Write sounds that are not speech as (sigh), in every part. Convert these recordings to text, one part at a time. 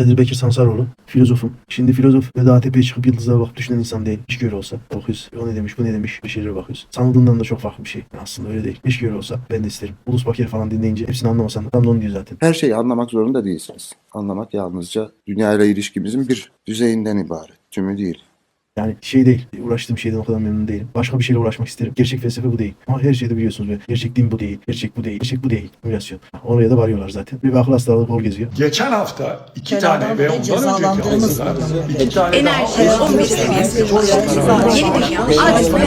Bedir Bekir Sansaroğlu. Filozofum. Şimdi filozof ve daha tepeye çıkıp yıldızlara bakıp düşünen insan değil. İş göre olsa. Bakıyoruz. O ne demiş, bu ne demiş. Bir şeylere bakıyoruz. Sanıldığından da çok farklı bir şey. Aslında öyle değil. İş göre olsa ben de isterim. Ulus Bakir falan dinleyince hepsini anlamasan tam da onu diyor zaten. Her şeyi anlamak zorunda değilsiniz. Anlamak yalnızca dünyayla ilişkimizin bir düzeyinden ibaret. Tümü değil. Yani şey değil. Uğraştığım şeyden o kadar memnun değilim. Başka bir şeyle uğraşmak isterim. Gerçek felsefe bu değil. Ama her şeyde biliyorsunuz. Ve gerçek din bu değil. Gerçek bu değil. Gerçek bu değil. Simülasyon. Oraya da varıyorlar zaten. Bir akıl hastalığı bol geziyor. Geçen hafta iki Kerem tane ve ondan önceki zaman iki tane Enerji daha 11 seviyesi. Yeni dünya adeta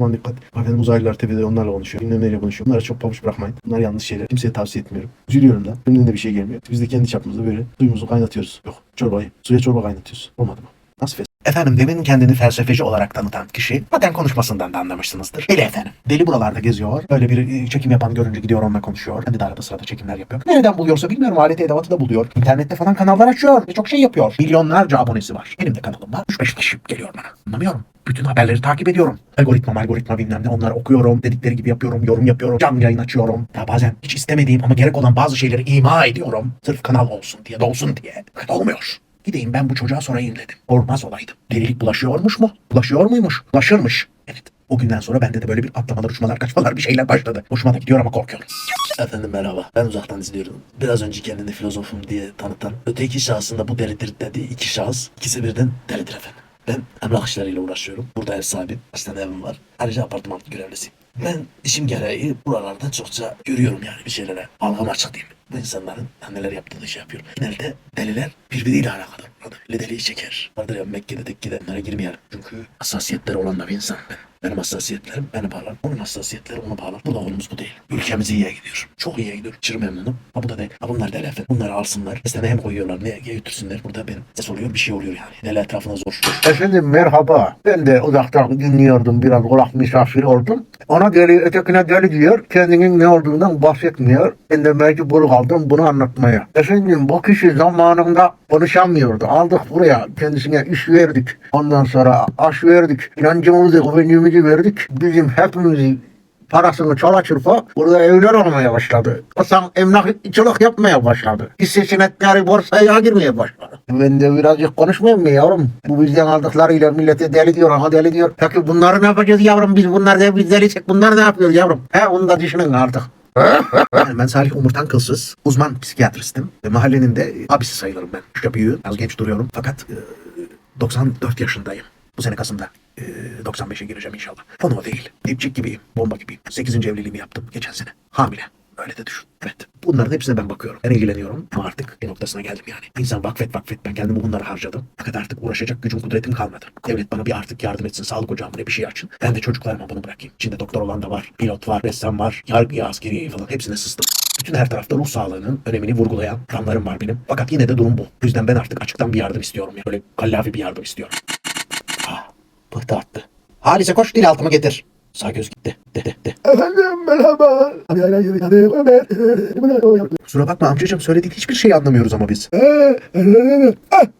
Aman dikkat. Efendim uzaylılar tepede onlarla konuşuyor. Bilmem neyle konuşuyor. Bunlara çok pabuç bırakmayın. Bunlar yanlış şeyler. Kimseye tavsiye etmiyorum. Üzülüyorum da. Elimden de bir şey gelmiyor. Biz de kendi çapımızda böyle suyumuzu kaynatıyoruz. Yok çorbayı. Suya çorba kaynatıyoruz. Olmadı mı? Nasıl felsefe? Efendim demin kendini felsefeci olarak tanıtan kişi zaten konuşmasından da anlamışsınızdır. Deli efendim. Deli buralarda geziyor. Böyle bir e, çekim yapan görünce gidiyor onunla konuşuyor. Kendi de arada sırada çekimler yapıyor. Nereden buluyorsa bilmiyorum aleti edevatı da buluyor. İnternette falan kanallar açıyor. Birçok şey yapıyor. Milyonlarca abonesi var. Benim de kanalım var. 3-5 kişi geliyor bana. Anlamıyorum. Bütün haberleri takip ediyorum. Algoritma algoritma bilmem ne onları okuyorum. Dedikleri gibi yapıyorum. Yorum yapıyorum. Canlı yayın açıyorum. Ya bazen hiç istemediğim ama gerek olan bazı şeyleri ima ediyorum. Sırf kanal olsun diye, dolsun diye. Olmuyor. Gideyim ben bu çocuğa sorayım dedim. Olmaz olaydım. Delilik bulaşıyormuş mu? Bulaşıyor muymuş? Bulaşırmış. Evet. O günden sonra bende de böyle bir atlamalar, uçmalar, kaçmalar bir şeyler başladı. Hoşuma da gidiyor ama korkuyorum. Efendim merhaba. Ben uzaktan izliyorum. Biraz önce kendini filozofum diye tanıtan, öteki şahsında bu delidir dediği iki şahıs, ikisi birden delidir efendim. Ben emlak işleriyle uğraşıyorum. Burada ev sahibi, kaç tane evim var. Ayrıca apartman görevlisiyim. Ben işim gereği buralarda çokça görüyorum yani bir şeylere. Algım açık diyeyim. Bu insanların neler yaptığını şey yapıyorum. Genelde deliler birbiriyle alakadar. Öyle deliği çeker. Vardır ya Mekke'de tekkede bunlara girmeyelim. Çünkü hassasiyetleri olan da bir insan. Benim hassasiyetlerim beni bağlar. Onun hassasiyetleri onu bağlar. Burada konumuz bu değil. Ülkemiz iyiye gidiyor. Çok iyiye gidiyor. Aşırı memnunum. Ha bu da değil. Ha bunlar deli. Bunları alsınlar. Listene hem koyuyorlar ne götürsünler. Burada benim ses oluyor bir şey oluyor yani. Deli etrafına zor. Efendim merhaba. Ben de uzaktan dinliyordum. Biraz kulak misafiri oldum. Ona deli, ötekine deli diyor. Kendinin ne olduğundan bahsetmiyor. Ben de mecbur kaldım bunu anlatmaya. Efendim bu kişi zamanında konuşamıyordu. Aldık buraya. Kendisine iş verdik. Ondan sonra aş verdik. İnancımızı, güvenliğimizi verdik. Bizim hepimizi parasını çala çırpa burada evler olmaya başladı. Hasan emlakçılık yapmaya başladı. Hisse senetleri borsaya girmeye başladı. Ben de birazcık konuşmayayım mı yavrum? Bu bizden aldıklarıyla millete deli diyor, aha deli diyor. Peki bunları ne yapacağız yavrum? Biz bunlar da biz delisek bunlar ne yapıyor yavrum? He onu da düşünün artık. Yani ben Salih Umurtan Kılsız, uzman psikiyatristim. Ve mahallenin de abisi sayılırım ben. Şu büyüğü, az genç duruyorum. Fakat e, 94 yaşındayım. Bu sene Kasım'da. E, 95'e gireceğim inşallah. O değil. Dipçik gibiyim, bomba gibiyim. 8. evliliğimi yaptım geçen sene. Hamile. Öyle de düşün. Evet. Bunların hepsine ben bakıyorum. Ben ilgileniyorum. Ama artık bir noktasına geldim yani. İnsan vakfet vakfet ben kendimi bunlara harcadım. Fakat artık uğraşacak gücüm kudretim kalmadı. Devlet bana bir artık yardım etsin. Sağlık ocağımı bir şey açın. Ben de çocuklarıma bunu bırakayım. İçinde doktor olan da var. Pilot var. Ressam var. Yargı, askeri falan. Hepsine sıstım. Bütün her tarafta ruh sağlığının önemini vurgulayan planlarım var benim. Fakat yine de durum bu. O yüzden ben artık açıktan bir yardım istiyorum. Yani. Böyle kallavi bir yardım istiyorum. Ah, pıhtı attı. Halise koş dil altıma getir. Sağ göz gitti. De de de. Efendim merhaba. Kusura bakma amcacığım söylediğin hiçbir şeyi anlamıyoruz ama biz.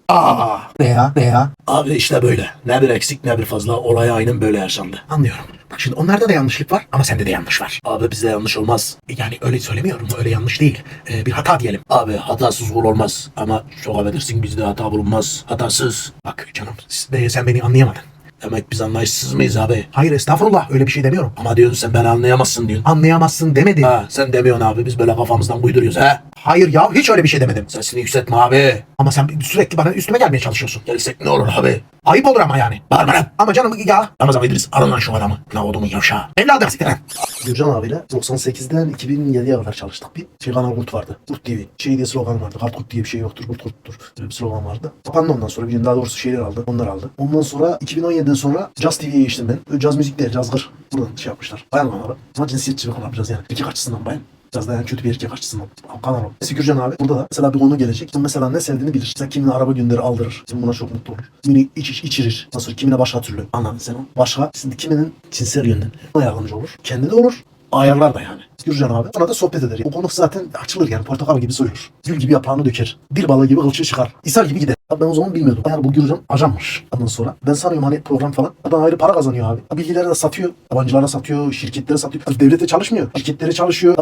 Aa, ne ya ne ya? Abi işte böyle. Ne bir eksik ne bir fazla. Olay aynen böyle yaşandı. Anlıyorum. Bak şimdi onlarda da yanlışlık var ama sende de yanlış var. Abi bizde yanlış olmaz. Yani öyle söylemiyorum öyle yanlış değil. Ee, bir hata diyelim. Abi hatasız kul olmaz. Ama çok affedersin bizde hata bulunmaz. Hatasız. Bak canım siz- sen beni anlayamadın. Demek biz anlayışsız mıyız abi? Hayır estağfurullah öyle bir şey demiyorum. Ama diyorsun sen beni anlayamazsın diyorsun. Anlayamazsın demedim. Ha sen demiyorsun abi biz böyle kafamızdan uyduruyoruz he. Hayır ya hiç öyle bir şey demedim. Sesini yükseltme abi. Ama sen sürekli bana üstüme gelmeye çalışıyorsun. Gelsek ne olur abi? Ayıp olur ama yani. Bağırma lan. Ama canım ya. Ramazan İdris arın lan şu adamı. Ne oldu mu yavşağı? Evladım siktir lan. Gürcan abiyle 98'den 2007'ye kadar çalıştık. Bir şey kanal Kurt vardı. Kurt TV. Şey diye slogan vardı. Kart Kurt diye bir şey yoktur. Kurt Kurt'tur. Böyle bir slogan vardı. Kapandı ondan sonra. Bir gün daha doğrusu şeyler aldı. Onlar aldı. Ondan sonra 2017'den sonra Jazz TV'ye geçtim ben. Caz müzik değil. Cazgır. Buradan şey yapmışlar. Bayan kanalı. Ama cinsiyetçi bir kanal biraz yani. Erkek açısından bayan. Biraz da yani kötü bir erkek açısından. Kanal o. Mesela Gürcan abi burada da mesela bir konu gelecek. Sen mesela ne sevdiğini bilir. Sen kimine araba gönderir aldırır. Sen buna çok mutlu olur. Kimini iç iç içirir. Sonra kimine başka türlü. Anladın sen onu. Başka. Şimdi kiminin cinsel yönden. Ona yardımcı olur. Kendi de olur. Ayarlar da yani. Gürcan abi. Ona da sohbet eder. O konu zaten açılır yani. Portakal gibi soyulur. Gül gibi yaprağını döker. Dil balığı gibi kılçığı çıkar. İshal gibi gider. Abi ben o zaman bilmiyordum. Yani bu Gürcan ajanmış. Ondan sonra ben sanıyorum hani program falan. Adam ayrı para kazanıyor abi. Bilgileri de satıyor. Yabancılara satıyor. Şirketlere satıyor. Devlete çalışmıyor. Şirketlere çalışıyor.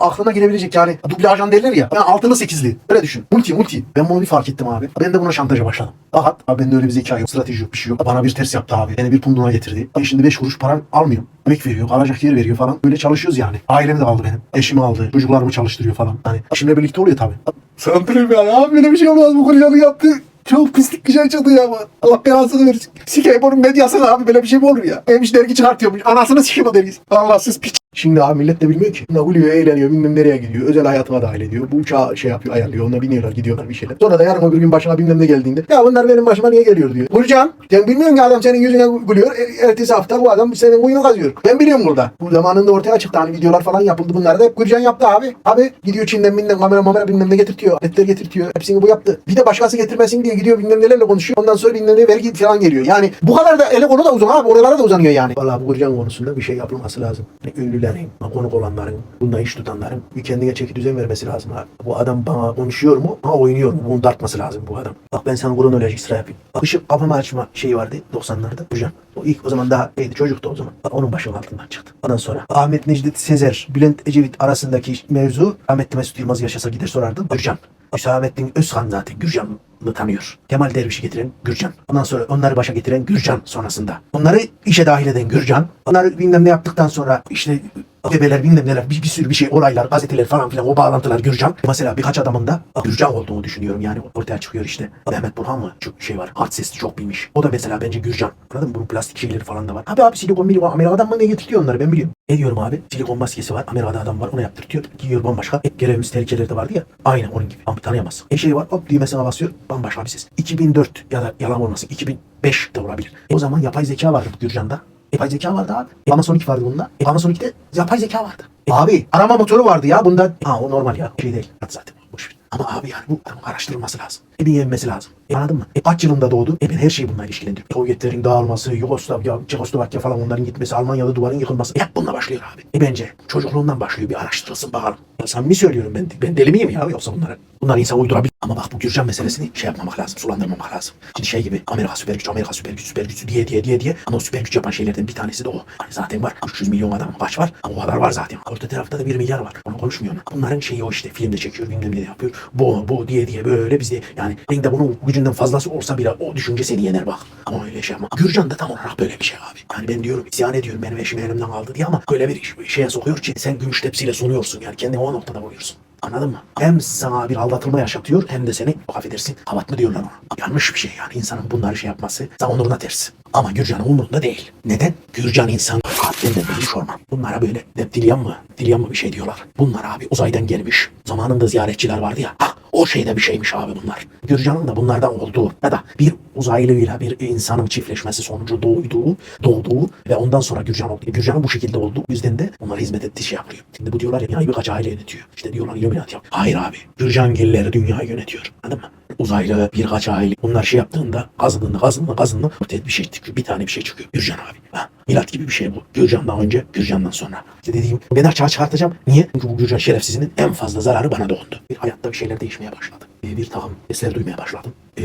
Aklına gelebilecek yani. Duble ajan derler ya. Yani altını sekizli. Öyle düşün. Multi multi. Ben bunu bir fark ettim abi. Ben de buna şantaja başladım. Fakat abi bende öyle bir zeka yok. Strateji yok. Bir şey yok. Bana bir ters yaptı abi. Beni bir punduna getirdi. Ben şimdi beş kuruş para almıyorum. Emek veriyor. Alacak yer veriyor falan. Böyle çalışıyoruz yani. Ailemi de aldı benim. Eşimi aldı. Çocuklarımı çalıştırıyor falan. Hani eşimle birlikte oluyor tabii. Santrım yani. Abi böyle bir şey olmaz. Bu kuryanı yaptı. Çok pislik bir şey çıktı ya. Allah belasını versin. Sikeyim onun medyasını abi böyle bir şey mi olur ya? Neymiş dergi çıkartıyormuş. Anasını sikeyim o dergisi. Allahsız piç. Şimdi abi millet de bilmiyor ki. Gülüyor, eğleniyor, bilmem nereye gidiyor. Özel hayatına dahil ediyor. Bu uçağı şey yapıyor, ayarlıyor. Ona biniyorlar, gidiyorlar bir şeyler. Sonra da yarın öbür gün başına bilmem ne geldiğinde. Ya bunlar benim başıma niye geliyor diyor. Gülcan, sen bilmiyorsun ki adam senin yüzüne gülüyor. E, ertesi hafta bu adam senin kuyunu kazıyor. Ben biliyorum burada. Bu zamanında ortaya çıktı. Hani videolar falan yapıldı. Bunları da hep Gülcan yaptı abi. Abi gidiyor Çin'den bilmem kamera mamera bilmem ne getirtiyor. Aletler getirtiyor. Hepsini bu yaptı. Bir de başkası getirmesin diye gidiyor bilmem nelerle konuşuyor. Ondan sonra bilmem ne vergi falan geliyor. Yani bu kadar da ele konu da uzun abi. Oralara da uzanıyor yani. Vallahi bu Gülcan konusunda bir şey yapılması lazım. Yani ünlülerin, konuk olanların, bundan iş tutanların bir kendine çeki düzen vermesi lazım abi. Bu adam bana konuşuyor mu? Ha oynuyor mu? Bunu tartması lazım bu adam. Bak ben sana kronolojik sıra yapayım. Bak ışık kapama açma şeyi vardı 90'larda. Gülcan. O ilk o zaman daha neydi çocuktu o zaman. Bak onun başının altından çıktı. Ondan sonra Ahmet Necdet Sezer, Bülent Ecevit arasındaki mevzu Ahmet Mesut Yılmaz yaşasa gider sorardı. Gürcan. Hüsamettin Özkan zaten Gürcan'ı tanıyor. Kemal Derviş'i getiren Gürcan. Ondan sonra onları başa getiren Gürcan sonrasında. Onları işe dahil eden Gürcan. Onları bilmem ne yaptıktan sonra işte bebeler bilmem neler bir, bir sürü bir şey olaylar gazeteler falan filan o bağlantılar Gürcan. Mesela birkaç adamın da Gürcan olduğunu düşünüyorum yani ortaya çıkıyor işte. Mehmet Burhan mı? Çok şey var. Art sesi çok bilmiş. O da mesela bence Gürcan. Anladın mı? Bunun plastik şeyleri falan da var. Abi abi silikon milikon Amerika'dan mı ne getirtiyor onları ben biliyorum. Ne diyorum abi? Silikon maskesi var. Amerika'da adam var. Onu yaptırtıyor. Giyiyor bambaşka. Hep görevimiz tehlikeleri de vardı ya. Aynen onun gibi. Ama tanıyamazsın. E şey var. Hop düğmesine basıyor. Bambaşka bir ses. 2004 ya da yalan olmasın. 2005 de olabilir. E o zaman yapay zeka vardı Gürcan'da. Yapay zeka vardı abi. E, Panasonic vardı bunda. E, Panasonic'te yapay zeka vardı. E, abi arama motoru vardı ya bunda. Ha o normal ya. Şey değil. Zaten. Boş ver. Ama abi yani bu araştırılması lazım. E yenmesi lazım. E anladın mı? E kaç yılında doğdu? E her şeyi bununla ilişkilendiriyorum. Sovyetlerin dağılması, Yugoslavya, Çekoslovakya falan onların gitmesi, Almanya'da duvarın yıkılması. E hep bununla başlıyor abi. E bence çocukluğundan başlıyor. Bir araştırılsın bakalım. Ya samimi söylüyorum ben. Ben deli miyim ya yoksa bunları? Bunlar insan uydurabilir. Ama bak bu Gürcan meselesini şey yapmamak lazım. Sulandırmamak lazım. Şimdi şey gibi Amerika süper güç, Amerika süper güç, süper güç diye diye diye diye. Ama o süper güç yapan şeylerden bir tanesi de o. Hani zaten var. 300 milyon adam kaç var? Ama o kadar var zaten. Orta tarafta da 1 milyar var. Onu konuşmuyorum. Bunların şeyi o işte. Filmde çekiyor, bilmem ne yapıyor. Bu, bu diye diye böyle bizi yani ringde bunun gücünden fazlası olsa bile o düşünce seni yener bak. Ama öyle şey ama. Gürcan da tam olarak böyle bir şey abi. Yani ben diyorum isyan ediyorum benim eşim elimden aldı diye ama böyle bir şeye sokuyor ki sen gümüş tepsiyle sunuyorsun yani kendini o noktada vuruyorsun. Anladın mı? Hem sana bir aldatılma yaşatıyor hem de seni affedersin havat mı diyorlar ona. Yanlış bir şey yani insanın bunları şey yapması sana onuruna ters. Ama Gürcan'ın umurunda değil. Neden? Gürcan insan kalbinden ölmüş orman. Bunlara böyle Neptilyan mı? Dilyan mı bir şey diyorlar. Bunlar abi uzaydan gelmiş. Zamanında ziyaretçiler vardı ya. Ha o şeyde bir şeymiş abi bunlar. Gürcan'ın da bunlardan olduğu ya da bir uzaylıyla bir insanın çiftleşmesi sonucu doğduğu, doğduğu ve ondan sonra Gürcan oldu. Gürcan'ın bu şekilde olduğu yüzden de onlara hizmet ettiği şey yapılıyor. Şimdi bu diyorlar ya dünyayı birkaç aile yönetiyor. İşte diyorlar Illuminati yap. Hayır abi. Gürcan gilleri dünyayı yönetiyor. Anladın mı? Uzaylı birkaç aile bunlar şey yaptığında kazındığında kazındığında kazındığında ortaya bir şey çıkıyor. Bir tane bir şey çıkıyor. Gürcan abi. Ha, milat gibi bir şey bu. Gürcan'dan önce, Gürcan'dan sonra. İşte dediğim ben açığa çıkartacağım. Niye? Çünkü bu Gürcan şerefsizinin en fazla zararı bana dokundu. Bir hayatta bir şeyler değişmeye başladı. Ee, bir takım sesler duymaya başladım. Ee,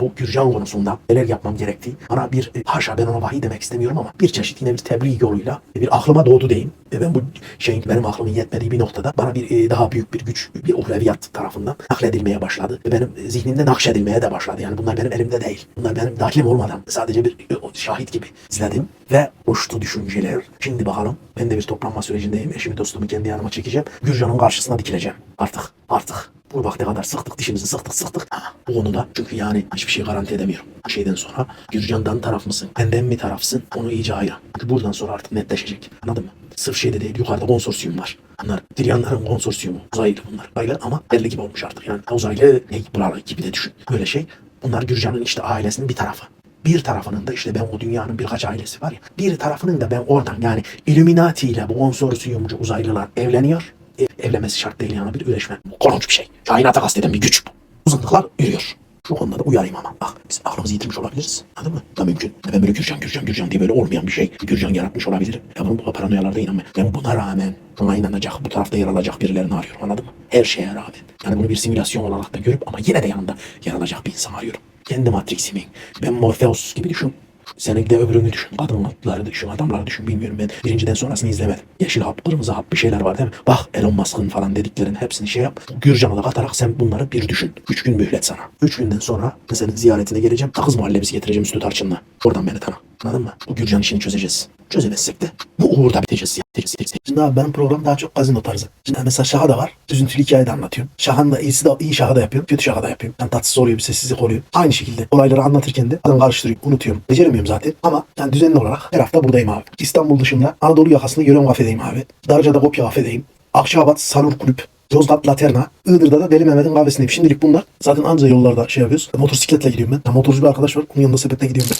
bu Gürcan konusunda neler yapmam gerektiği bana bir e, haşa ben ona vahiy demek istemiyorum ama bir çeşit yine bir tebliğ yoluyla e, bir aklıma doğdu diyeyim. E, ben bu şeyin benim aklımın yetmediği bir noktada bana bir e, daha büyük bir güç bir uhreviyat tarafından nakledilmeye başladı. Ve benim e, zihnimde nakşedilmeye de başladı. Yani bunlar benim elimde değil. Bunlar benim dakilim olmadan sadece bir e, şahit gibi izledim ve uçtu düşünceler. Şimdi bakalım ben de bir toplanma sürecindeyim. Eşimi dostumu kendi yanıma çekeceğim. Gürcan'ın karşısına dikileceğim. Artık artık bu vakte kadar sıktık dişimizi sıktık sıktık. Ha, bu konuda çünkü yani hiçbir şey garanti edemiyorum. Şeyden sonra Gürcan'dan taraf mısın? Benden mi tarafsın? Onu iyice ayıran. Çünkü buradan sonra artık netleşecek. Anladın mı? Sırf şeyde değil yukarıda konsorsiyum var. Bunlar Dilyanların konsorsiyumu. Uzaylı bunlar. Uzaylı ama belli gibi olmuş artık yani. Uzaylı ne buralı gibi de düşün. Böyle şey. Bunlar Gürcan'ın işte ailesinin bir tarafı. Bir tarafının da işte ben o dünyanın birkaç ailesi var ya. Bir tarafının da ben oradan yani Illuminati ile bu konsorsiyumcu uzaylılar evleniyor. Evlenmesi şart değil yani bir üreşme. Korkunç bir şey. Kainata kasteden bir güç bu. Uzunluklar yürüyor. Şu konuda da uyarayım ama. Bak biz aklımızı yitirmiş olabiliriz. Anladın mı? Da mümkün. Ben böyle Gürcan, Gürcan, Gürcan diye böyle olmayan bir şey. Gürcan yaratmış olabilir. Ya bunun bu paranoyalarda inanmıyorum. Ben buna rağmen buna inanacak, bu tarafta yer alacak birilerini arıyorum. Anladın mı? Her şeye rağmen. Yani bunu bir simülasyon olarak da görüp ama yine de yanında yer alacak bir insan arıyorum. Kendi Matrix'imin. Ben Morpheus gibi düşün. Senin de öbürünü düşün. Kadınları düşün, adamları düşün. Bilmiyorum ben birinciden sonrasını izlemedim. Yeşil hap, kırmızı hap bir şeyler var değil mi? Bak Elon Musk'ın falan dediklerin hepsini şey yap. Gürcan'a da katarak sen bunları bir düşün. Üç gün mühlet sana. Üç günden sonra mesela ziyaretine geleceğim. Sakız muhallebisi getireceğim üstü tarçınla. Oradan beni tanı. Anladın mı? Bu Gürcan işini çözeceğiz. Çözemezsek de bu uğurda biteceğiz. biteceğiz, biteceğiz. Şimdi abi benim program daha çok gazino tarzı. Şimdi mesela şaka da var. Üzüntülü hikaye de anlatıyorum. Şakanın da iyisi de iyi şaka da yapıyorum. Kötü şaka da yapıyorum. Yani tatsız oluyor bir sessizlik oluyor. Aynı şekilde olayları anlatırken de adam karıştırıyorum. Unutuyorum. Beceremiyorum zaten. Ama yani düzenli olarak her hafta buradayım abi. İstanbul dışında Anadolu yakasında Yören Kafe'deyim abi. Darıca'da Kopya Kafe'deyim. Akçabat Sanur Kulüp. Yozgat Laterna, Iğdır'da da Deli Mehmet'in kahvesindeyim. Şimdilik bunlar. Zaten anca yollarda şey yapıyoruz. Motosikletle gidiyorum ben. Ya motorcu bir arkadaş var. Onun yanında sepetle gidiyorum ben.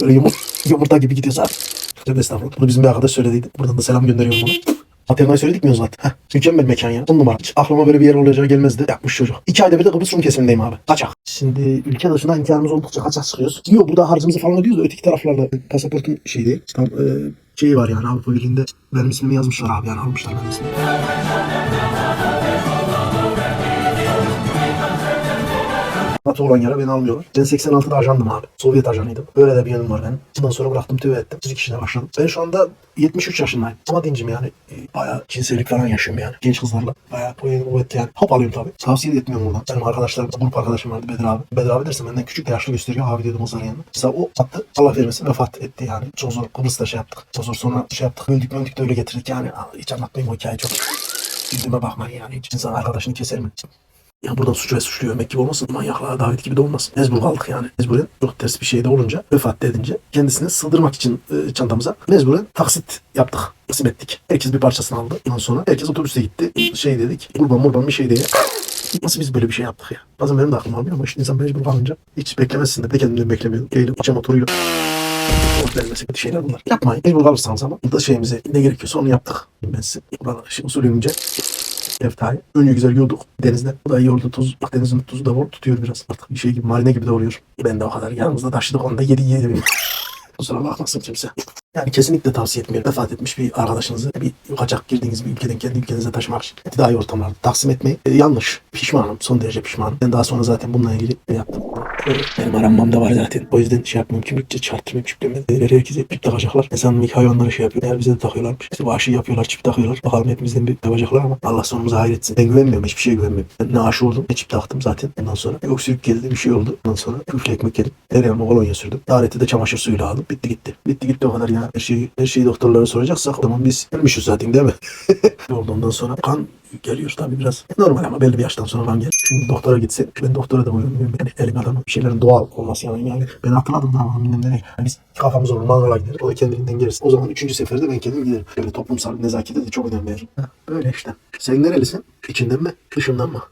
Böyle yumur, yumurta gibi gidiyoruz abi. Tövbe estağfurullah. Bunu bizim bir arkadaş söylediydi. Buradan da selam gönderiyorum ona. Aterna'yı söyledik mi Yozgat? Heh, mükemmel mekan ya. On numara. Hiç aklıma böyle bir yer olacağı gelmezdi. Yapmış çocuk. İki ayda bir de Kıbrıs Rum kesimindeyim abi. Kaçak. Şimdi ülke dışında imkanımız oldukça kaçak çıkıyoruz. Yok burada harcımızı falan ödüyoruz da öteki taraflarda pasaportun şey değil. Tam e, şeyi var yani Avrupa Birliği'nde benim ismimi yazmışlar abi yani almışlar benim ismimi. NATO olan yere beni almıyorlar. Ben 86'da ajandım abi. Sovyet ajanıydım. Böyle de bir yanım var benim. Ondan sonra bıraktım tüve ettim. Çocuk işine başladım. Ben şu anda 73 yaşındayım. Ama dincim yani. E, Bayağı cinsellik falan yaşıyorum yani. Genç kızlarla. Bayağı kuvvetli kuvvetli yani. Hop alıyorum tabii. Tavsiye etmiyorum buradan. Benim arkadaşlarım, grup arkadaşım vardı Bedir abi. Bedir abi derse benden küçük de yaşlı gösteriyor. Abi dedim kızların yanına. Mesela o attı. Allah vermesin vefat etti yani. Çok zor. Kıbrıs'ta şey yaptık. Çok zor sonra şey yaptık. Öldük öldük de öyle getirdik yani. Hiç anlatmayayım o hikayeyi çok. Yüzüme bakmayın yani. Hiç insan arkadaşını keser mi? Ya burada suç ve suçlu övmek gibi olmasın. Manyaklığa davet gibi de olmasın. Mecbur kaldık yani. Mecburen çok ters bir şey de olunca vefat edince kendisini sığdırmak için e, çantamıza mecburen taksit yaptık. Taksim ettik. Herkes bir parçasını aldı. Ondan sonra herkes otobüste gitti. Şey dedik. Kurban murban bir şey diye. Nasıl biz böyle bir şey yaptık ya? Bazen benim de aklım almıyor ama işte insan mecbur kalınca hiç beklemezsin de. Bir de kendimden beklemiyordum. Eğilip uça motoruyla vermesi kötü şeyler bunlar. Yapmayın. Mecbur kalırsanız ama burada şeyimize ne gerekiyorsa onu yaptık. Ben size burada şimdi usulünce Eftayı. Önce güzel yorduk denizden. Bu da iyi oldu. Tuz, Akdeniz'in tuzu da var, tutuyor biraz. Artık bir şey gibi marine gibi de oluyor. Ben de o kadar yanımızda taşıdık onu da yedi yedi. (laughs) Kusura bakmasın kimse. Yani kesinlikle tavsiye etmiyorum. Vefat etmiş bir arkadaşınızı bir kaçak girdiğiniz bir ülkeden kendi ülkenize taşımak için iddiayı ortamlarda taksim etmeyi e, yanlış. Pişmanım. Son derece pişmanım. Ben daha sonra zaten bununla ilgili ne yaptım. Böyle Benim aranmamda var zaten. O yüzden şey yapmam. Kimlikçe çarptırmayayım çiplemem. Dediler herkese çip takacaklar. İnsanın ilk hayvanları şey yapıyor. Eğer bize de takıyorlarmış. İşte aşıyı yapıyorlar. Çip takıyorlar. Bakalım hepimizden bir yapacaklar ama Allah sonumuzu hayretsin. Ben güvenmiyorum. Hiçbir şeye güvenmiyorum. Ben ne aşı oldum ne çip taktım zaten. Ondan sonra bir öksürük geldi bir şey oldu. Ondan sonra küfle ekmek yedim. Her yanıma kolonya sürdüm. Dairette de çamaşır suyuyla aldım. Bitti gitti. Bitti gitti o kadar ya. Her şeyi, her şeyi doktorlara soracaksak o zaman biz ölmüşüz zaten değil mi? (laughs) ondan sonra kan geliyor tabii biraz. Normal ama belli bir yaştan sonra kan gelir. Şimdi doktora gitsin. Ben doktora da uyumuyorum. Yani elim adamı bir şeylerin doğal olması yani. yani ben hatırladım daha bilmem ne. Yani biz kafamız olur mangala gideriz. O da kendiliğinden gelirsin. O zaman üçüncü seferde ben kendim giderim. Böyle toplumsal nezakete de çok önem veririm. Böyle işte. Sen nerelisin? İçinden mi? Dışından mı?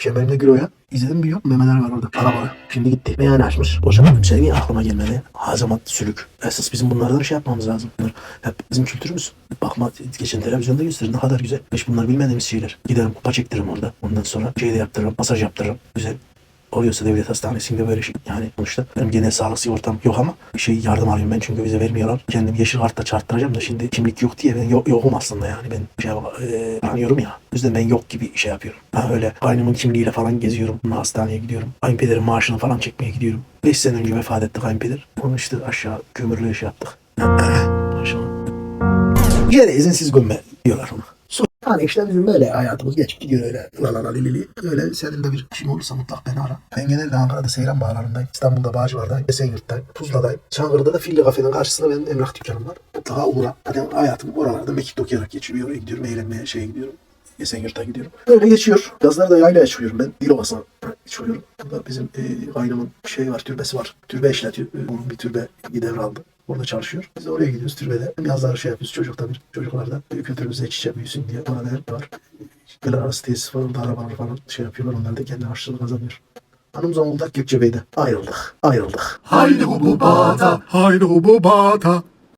Çemberek. Çemberimde Güro'ya. İzledim bir yok. Memeler var orada. Araba. Şimdi gitti. Meyhane açmış. Boşanmadım. Şey niye aklıma gelmedi? Hazamat, sülük. Esas bizim bunlardan şey yapmamız lazım. Bunlar hep bizim kültürümüz. Bakma geçen televizyonda gösterir ne kadar güzel. Hiç bunlar bilmediğimiz şeyler. Giderim kupa çektiririm orada. Ondan sonra şey de yaptırırım. Masaj yaptırırım. Güzel. Oluyorsa devlet hastanesinde böyle şey. Yani sonuçta benim genel sağlık sigortam yok ama şey yardım alıyorum ben çünkü bize vermiyorlar. Kendim yeşil kartla çarptıracağım da şimdi kimlik yok diye ben yok, yokum aslında yani ben şey e, aranıyorum ya. O yüzden ben yok gibi şey yapıyorum. Ha öyle kaynımın kimliğiyle falan geziyorum. Hastaneye gidiyorum. Kayınpederin maaşını falan çekmeye gidiyorum. 5 sene önce vefat etti kayınpeder. Onu işte aşağı kömürlüğe şey yaptık. (coughs) Maşallah. Yere izinsiz gömme diyorlar ona. Yani bizim böyle hayatımız geçip gidiyor öyle. La la la li li li. Öyle senin de bir işin olursa mutlak beni ara. Ben genelde Ankara'da Seyran Bağları'ndayım. İstanbul'da Bağcılar'dayım. Esenyurt'tayım. Tuzla'dayım. Çankırı'da da Filli Kafe'nin karşısında benim emlak dükkanım var. Mutlaka uğra. Zaten hayatım oralarda mekik okuyarak geçiyor. Oraya gidiyorum. Eğlenmeye şeye gidiyorum. Esenyurt'a gidiyorum. Böyle geçiyor. Yazları da yayla çıkıyorum ben. Dilovası'na çıkıyorum. Burada bizim e, kaynımın şey var, türbesi var. Türbe işletiyor. E, onun bir türbe devraldı. Orada çalışıyor. Biz de oraya gidiyoruz türbede. Yazları şey yapıyoruz. Çocukta bir çocuklarda kültürümüzle iç içe büyüsün diye. Orada her var. Köyler arası tesis var. Arabalar falan şey yapıyorlar. Onlar da kendi harçlığını kazanıyor. Hanım Zonguldak Gökçebe'de. Ayrıldık. Ayrıldık. Haydi hububata, haydi hububata.